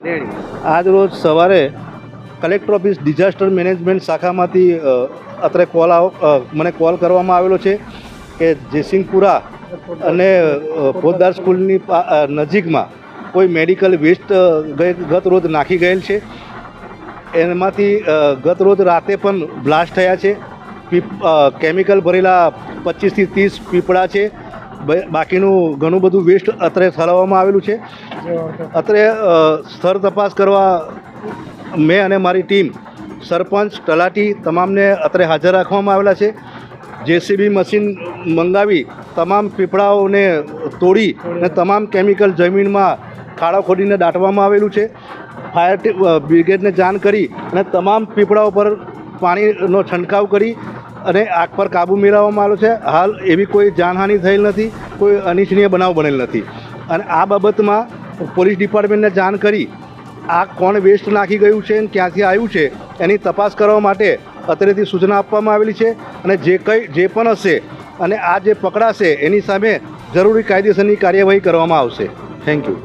આજ રોજ સવારે કલેક્ટર ઓફિસ ડિઝાસ્ટર મેનેજમેન્ટ શાખામાંથી અત્રે કોલ મને કોલ કરવામાં આવેલો છે કે જયસિંહપુરા અને પોદાર સ્કૂલની નજીકમાં કોઈ મેડિકલ વેસ્ટ ગત રોજ નાખી ગયેલ છે. એમાંથી ગત રોજ રાતે પણ બ્લાસ્ટ થયા છે. કેમિકલ ભરેલા પચીસથી ત્રીસ પીપળા છે. બાકીનું ઘણું બધું વેસ્ટ અત્રે ઠરાવવામાં આવેલું છે. અત્રે સ્થળ તપાસ કરવા મેં અને મારી ટીમ, સરપંચ, તલાટી તમામને અત્રે હાજર રાખવામાં આવેલા છે. જેસીબી મશીન મંગાવી તમામ પીપળાઓને તોડી અને તમામ કેમિકલ જમીનમાં ખાડા ખોડીને દાટવામાં આવેલું છે. ફાયર બ્રિગેડને જાણ કરી અને તમામ પીપળાઓ પર પાણીનો છંટકાવ કરી અને આગ પર કાબૂ મેળવવામાં આવ્યો છે. હાલ એવી કોઈ જાનહાનિ થયેલ નથી, કોઈ અનિચ્છનીય બનાવ બનેલ નથી. અને આ બાબતમાં પોલીસ ડિપાર્ટમેન્ટને જાણ કરી આ કોણ વેસ્ટ નાખી ગયું છે અને ક્યાંથી આવ્યું છે એની તપાસ કરવા માટે અત્રેથી સૂચના આપવામાં આવેલી છે. અને જે કંઈ, જે પણ હશે અને આ જે પકડાશે એની સામે જરૂરી કાયદેસરની કાર્યવાહી કરવામાં આવશે. Thank you